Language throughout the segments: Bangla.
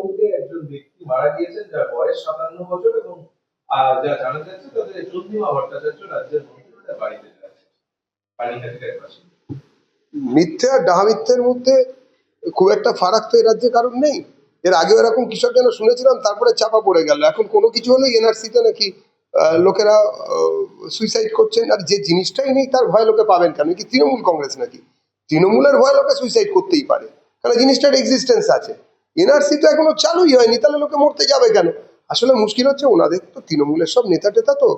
তমলুকে একজন ব্যক্তি মারা গিয়েছেন যার বয়স সাতান্ন বছর এবং যা জানা যাচ্ছে তাদের চন্দ্রিমা ভট্টাচার্য রাজ্যের মন্ত্রী বাড়িতে পানিহাটির বাসিন্দা মিথ্যে আর ডাহা মিথ্যের মধ্যে খুব একটা ফারাক তো এ রাজ্যে কারণ নেই। এর আগেও এরকম কিসব যেন শুনেছিলাম, তারপরে চাপা পড়ে গেল। এখন কোনো কিছু হলেই এনআরসিতে নাকি লোকেরা সুইসাইড করছেন। আর যে জিনিসটাই নেই, তার ভয় লোকে পাবেন কেন? কি তৃণমূল কংগ্রেস নাকি? তৃণমূলের ভয় লোকে সুইসাইড করতেই পারে। কারণ জিনিসটার এক্সিস্টেন্স আছে। এনআরসি তো এখনও চালুই হয়নি, তাহলে লোকে মরতে যাবে কেন? আসলে মুশকিল হচ্ছে ওনাদের তো তৃণমূলের সব নেতা টেতা তো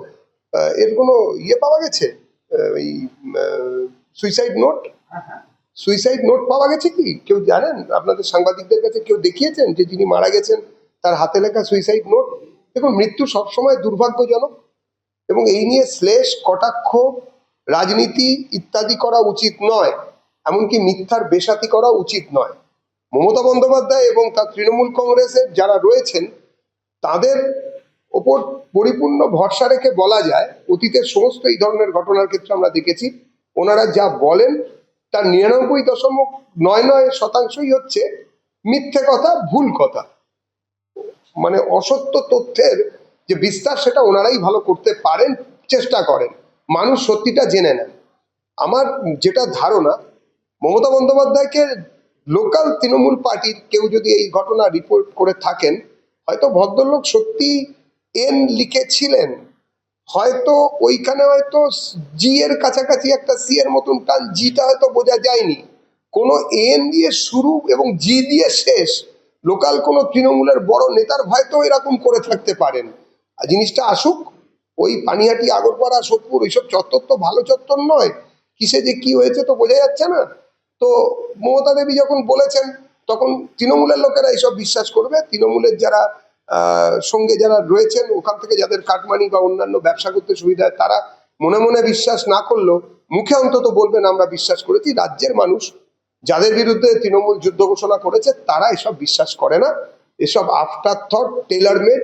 এর কোনো ইয়ে পাওয়া গেছে? এই সুইসাইড নোট সুইসাইড নোট পাওয়া গেছে কি? কেউ জানেন? আপনাদের সাংবাদিকদের কাছে কেউ দেখিয়েছেন যে যিনি মারা গেছেন, তার হাতে লেখা সুইসাইড নোট দেখুন, মৃত্যু সবসময় দুর্ভাগ্যজনক এবং এই নিয়ে শ্লেষ, কটাক্ষ, রাজনীতি ইত্যাদি করা উচিত নয়, এমনকি মিথ্যার বেসাতি করা উচিত নয়। মমতা বন্দ্যোপাধ্যায় এবং তার তৃণমূল কংগ্রেসের যারা রয়েছেন, তাদের ওপর পরিপূর্ণ ভরসা রেখে বলা যায়, অতীতের সমস্ত এই ধরনের ঘটনার ক্ষেত্রে আমরা দেখেছি, ওনারা যা বলেন, তার নিরানব্বই দশমিক নয় নয় শতাংশই হচ্ছে মিথ্যে কথা, ভুল কথা। মানে অসত্য তথ্যের যে বিস্তার, সেটা ওনারাই ভালো করতে পারেন, চেষ্টা করেন। মানুষ সত্যিটা জেনে নেন। আমার যেটা ধারণা, মমতা বন্দ্যোপাধ্যায়কে লোকাল তৃণমূল পার্টির কেউ যদি এই ঘটনা রিপোর্ট করে থাকেন, হয়তো ভদ্রলোক সত্যি এন লিখেছিলেন। হয়তো ওইখানে হয়তো জি এর কাছাকাছি একটা সি এর মতন টান, জিটা হয়তো বোঝা যায়নি। কোনো এন দিয়ে শুরু এবং জি দিয়ে শেষ, লোকাল কোনো তৃণমূলের বড় নেতার হয়তো এরকম করে থাকতে পারেন। আর জিনিসটা আসুক, ওই পানিহাটি, আগরপাড়া, সোদপুর ওইসব চত্বর তো ভালো চত্বর নয়। কিসে যে কি হয়েছে তো বোঝা যাচ্ছে না। তো মমতা দেবী যখন বলেছেন, তখন তৃণমূলের লোকেরা এইসব বিশ্বাস করবে। তৃণমূলের যারা সঙ্গে যারা রয়েছেন, ওখান থেকে যাদের কাটমানি বা অন্যান্য ব্যবসা করতে সুবিধা হয়, তারা মনে মনে বিশ্বাস না করলেও মুখে অন্তত বলবেন, আমরা বিশ্বাস করেছি। রাজ্যের মানুষ যাদের বিরুদ্ধে তৃণমূল যুদ্ধ ঘোষণা করেছে, তারা এসব বিশ্বাস করে না। এসব আফটার থট টেলার মেড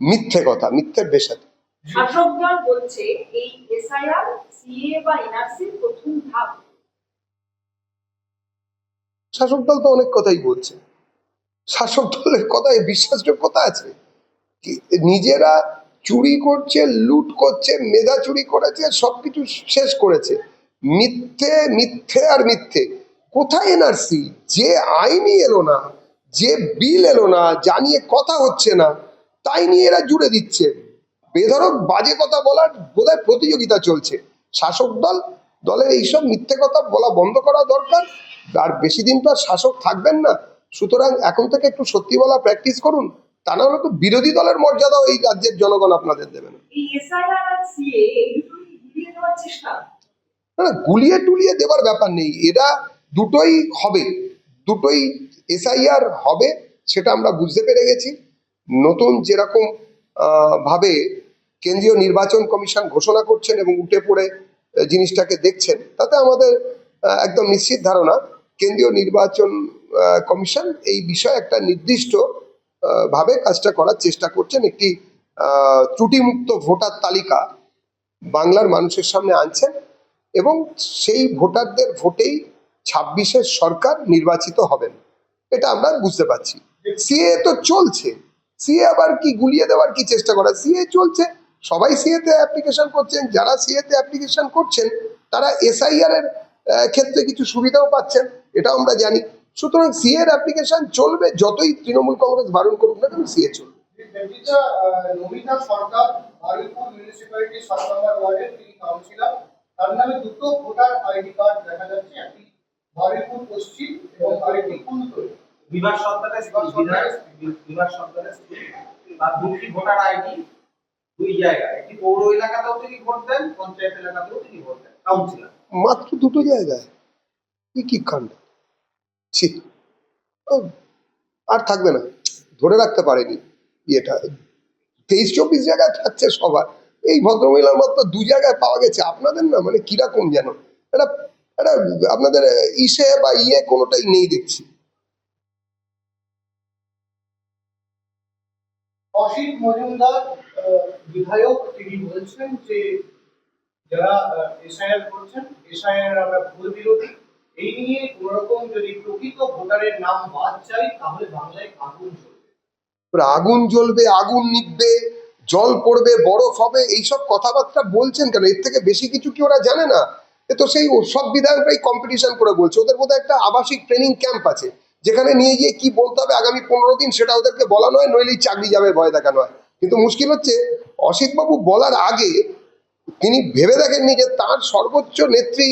মিথ্যে কথা, মিথ্যের বেসাতে শাসক বলছে, এই এসআইআর, সিএ বা এনআরসির প্রথম ধাপ। শাসক দল তো অনেক কথাই বলছে। শাসক দলের কথায় বিশ্বাসযোগ্যতা আছে। নিজেরা চুরি করছে, লুট করছে, মেধা চুরি করেছে, সবকিছু শেষ করেছে। মিথ্যে মিথ্যে আর মিথ্যে। কোথায় এনআরসি? যে আইনই এলো না, যে বিল এলো না যা নিয়ে কথা হচ্ছে না, তাই নিয়ে এরা জুড়ে দিচ্ছে। বেধরক বাজে কথা বলার বোধহয় প্রতিযোগিতা চলছে। শাসক দল, দলের এইসব মিথ্যে কথা বলা বন্ধ করা দরকার। আর বেশি দিন তো আর শাসক থাকবেন না। সুতরাং এখন থেকে একটু সত্যি বলা প্র্যাকটিস করুন তা না হলে তো বিরোধী দলের মর্যাদাও এই রাজ্যের জনগণ আপনাদের দেবে না। না, গুলিয়ে টুলিয়ে দেবার ব্যাপার নেই। এরা দুটোই হবে। দুটোই এসআইআর হবে সেটা আমরা বুঝতে পেরে গেছি। নতুন যেরকম ভাবে কেন্দ্রীয় নির্বাচন কমিশন ঘোষণা করছেন এবং উঠে পড়ে জিনিসটাকে দেখছেন তাতে আমাদের একদম নিশ্চিত ধারণা। কেন্দ্রীয় নির্বাচন কমিশন এই বিষয়ে একটা নির্দিষ্ট ভাবে কাজটা করার চেষ্টা করছেন। একটি ত্রুটিমুক্ত ভোটার তালিকা বাংলার মানুষের সামনে আনছেন এবং সেই ভোটারদের ভোটেই ছাব্বিশের সরকার নির্বাচিত হবেন। এটা আমরা বুঝতে পারছি। সিএ তো চলছে। সিএ আবার কি গুলিয়ে দেওয়ার কি চেষ্টা করা? সিএ চলছে। সবাই সিএ তে অ্যাপ্লিকেশন করছেন। যারা সিএ তে অ্যাপ্লিকেশন করছেন, তারা এসআইআর এর ক্ষেত্রে কিছু সুবিধাও পাচ্ছেন এটা আমরা জানি। সুতরাং সিএ এর অ্যাপ্লিকেশন চলবে যতই তৃণমূল কংগ্রেস বারণ করুক না কেন সিএ চলবে। নমিতা সরকার মিউনিসিপ্যালিটি সাত নম্বর ওয়ার্ডের তিনি কাউন্সিলর তার নামে দুটো ভোটার আইডি কার্ড দেখা যাচ্ছে একটি পশ্চিম এবং আরেকটি কুলতলি বিভাগ সরকারের বিভাগ সরকারের বিভাগ সরকারের তার দুটি ভোটার আইডি দুই জায়গায়। একটি পৌর এলাকাতেও তিনি ভোট দেন পঞ্চায়েত এলাকাতেও তিনি ভোট দেন। কাউন্সিলর মাত্র দুটো জায়গায়। কি কি কাণ্ড? ছি। আর থাকবে না। ধরে রাখতে পারেনি ইয়েটা তেইশ, চব্বিশ জায়গায় থাকছে সবার। এই ভদ্রমহিলার মাত্র দু জায়গায় পাওয়া গেছে। আপনাদের না মানে কীরকম যেন? এটা এটা আপনাদের ইসে বা ইয়ে কোনোটাই নেই দেখছি। অসিত মজুমদার বিধায়ক, তিনি বলছেন যে যারা এসআইআর করছেন, এসআইআর আমরা ভুল বিরোধী। এই নিয়ে কোন রকম যদি প্রকৃত ভোটারের নাম বাদ চাই তাহলে বাংলায় আগুন এবার আগুন জ্বলবে, আগুন নিববে জল পড়বে, বরফ হবে, এইসব কথাবার্তা বলছেন কেন? এর থেকে বেশি কিছু কি ওরা জানে না? এ তো সেই সব বিধায়করাই কম্পিটিশন করে বলছে। ওদের মধ্যে একটা আবাসিক ট্রেনিং ক্যাম্প আছে, যেখানে নিয়ে গিয়ে কি বলতে হবে আগামী পনেরো দিন সেটা ওদেরকে বলা নয়, নইলেই চাকরি যাবে, ভয় দেখানো হয়। কিন্তু মুশকিল হচ্ছে, অসিতবাবু বলার আগে তিনি ভেবে দেখেননি যে তার সর্বোচ্চ নেত্রী,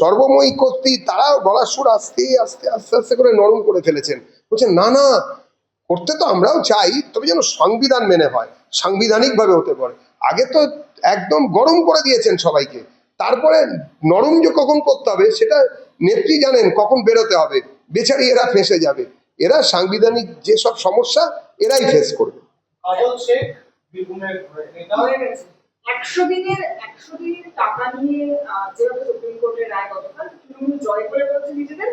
সর্বময়ী কর্তৃ তারা গলার সুর আস্তে আস্তে আস্তে আস্তে করে নরম করে ফেলেছেন। বলছেন, না না, করতে তো আমরাও চাই, তবে যেন সংবিধান মেনে হয়, সাংবিধানিকভাবে হতে পারে। আগে তো একদম গরম করে দিয়েছেন সবাইকে। তারপরে নরম যে কখন করতে হবে, সেটা নেত্রী জানেন কখন বেরোতে হবে, বেচারি এরা ফেঁসে যাবে। এরা সাংবিধানিক যেসব সমস্যা, এরাই ফেস করবে। একশো দিনের একশো দিনের টাকা নিয়ে যেভাবে সুপ্রিম কোর্টের রায় গতকাল, তৃণমূল জয় করে নিজেদের।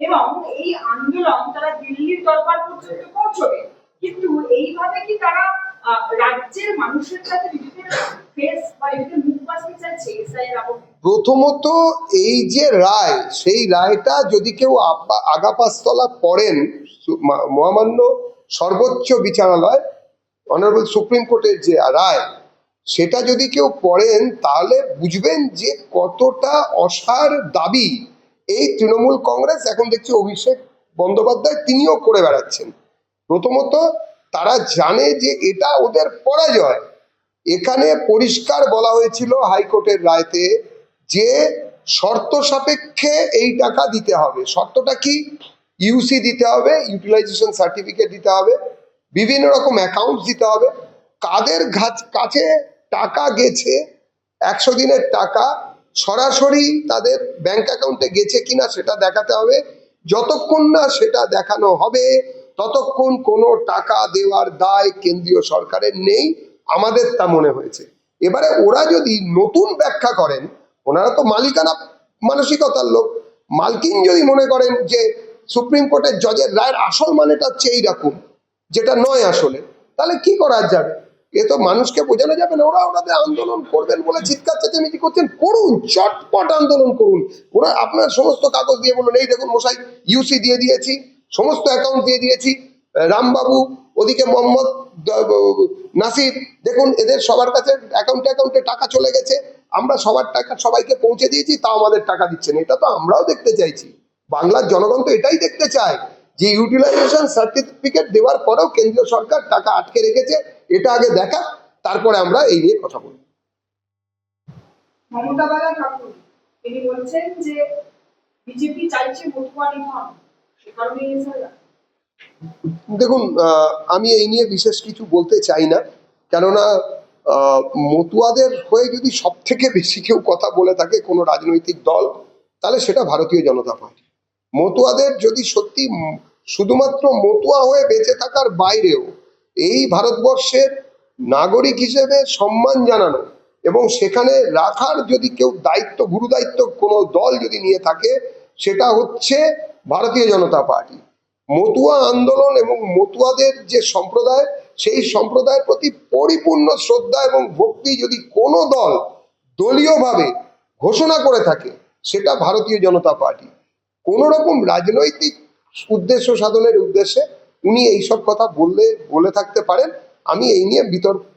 এবং এই আন্দোলন তারা দিল্লির দরবার পর্যন্ত পৌঁছবে। কিন্তু এইভাবে কি তারা রাজ্যের মানুষের সাথে নিজেদের ফেস বা নিজেদের মুখ বাঁচতে চাইছে? এসআই প্রথমত এই যে রায়, সেই রায়টা যদি কেউ আগাপাস্তলা পড়েন মহামান্য সর্বোচ্চ বিচারালয়, অনারেবল সুপ্রিম কোর্টের যে রায় সেটা যদি কেউ পড়েন, তাহলে বুঝবেন যে কতটা অসার দাবি এই তৃণমূল কংগ্রেস, এখন দেখছি অভিষেক বন্দ্যোপাধ্যায় তিনিও করে বেড়াচ্ছেন। প্রথমত তারা জানে যে এটা ওদের পরাজয়। এখানে পরিষ্কার বলা হয়েছিল হাইকোর্টের রায়তে যে শর্ত সাপেক্ষে এই টাকা দিতে হবে। শর্তটা কি? ইউসি দিতে হবে ইউটিলাইজেশন সার্টিফিকেট দিতে হবে, বিভিন্ন রকম অ্যাকাউন্ট দিতে হবে। কাদের কাছে টাকা গেছে, একশো দিনের টাকা সরাসরি তাদের ব্যাংক অ্যাকাউন্টে গেছে কিনা সেটা দেখাতে হবে। যতক্ষণ না সেটা দেখানো হবে, ততক্ষণ কোনো টাকা দেওয়ার দায় কেন্দ্রীয় সরকারের নেই, আমাদের তা মনে হয়েছে। এবারে ওরা যদি নতুন ব্যাখ্যা করেন, ওনারা তো মালিকানা মানসিকতার লোক, মালকিন যদি মনে করেন যে সুপ্রিম কোর্টের জজের রায়ের আসল মানেটা হচ্ছে এইরকম, যেটা নয় আসলে, তাহলে কি করা যাবে? এ তো মানুষকে বোঝানো যাবে না, ওরা ওনাদের আন্দোলন করবেন বলে চিৎকার চেঁচামেচি করছেন। করুন, চটপট আন্দোলন করুন। ওরা আপনার সমস্ত কাগজ দিয়ে বলুন, এই দেখুন মশাই ইউসি দিয়ে দিয়েছি, সমস্ত অ্যাকাউন্ট দিয়ে দিয়েছি রামবাবু, ওদিকে মোহাম্মদ নাসির, দেখুন এদের সবার কাছে অ্যাকাউন্টে অ্যাকাউন্টে টাকা চলে গেছে। আমরা সবার টাকা সবাইকে পৌঁছে দিয়েছি, তাও আমাদের টাকা দিচ্ছেন। এটা তো আমরাও দেখতে চাইছি। বাংলার জনগণ তো এটাই দেখতে চায় যে ইউটিলাইজেশন সার্টিফিকেট দেওয়ার পরেও কেন্দ্রীয় সরকার টাকা আটকে রেখেছে। এটা আগে দেখা তারপরে আমরা এই নিয়ে কথা বলব। মমতা বালা ঠাকুর তিনি বলছেন যে বিজেপি চাইছে মতুয়া নিধন সে কারণে দেখুন আমি এই নিয়ে বিশেষ কিছু বলতে চাই না কেননা মতুয়াদের হয়ে যদি সব থেকে বেশি কেউ কথা বলে থাকে কোনো রাজনৈতিক দল তাহলে সেটা ভারতীয় জনতা পার্টি। মতুয়াদের যদি সত্যি শুধুমাত্র মতুয়া হয়ে বেঁচে থাকার বাইরেও এই ভারতবর্ষের নাগরিক হিসেবে সম্মান জানানো এবং সেখানে রাখার যদি কেউ দায়িত্ব, গুরু দায়িত্ব কোনো দল যদি নিয়ে থাকে, সেটা হচ্ছে ভারতীয় জনতা পার্টি। মতুয়া আন্দোলন এবং মতুয়াদের যে সম্প্রদায়, সেই সম্প্রদায়ের প্রতি পরিপূর্ণ শ্রদ্ধা এবং ভক্তি যদি কোনো দল দলীয়ভাবে ঘোষণা করে থাকে, সেটা ভারতীয় জনতা পার্টি। কোনো রকম রাজনৈতিক উদ্দেশ্য সাধনের উদ্দেশ্যে উনি এইসব কথা বললে বলে থাকতে পারেন। আমি এই নিয়ে বিতর্ক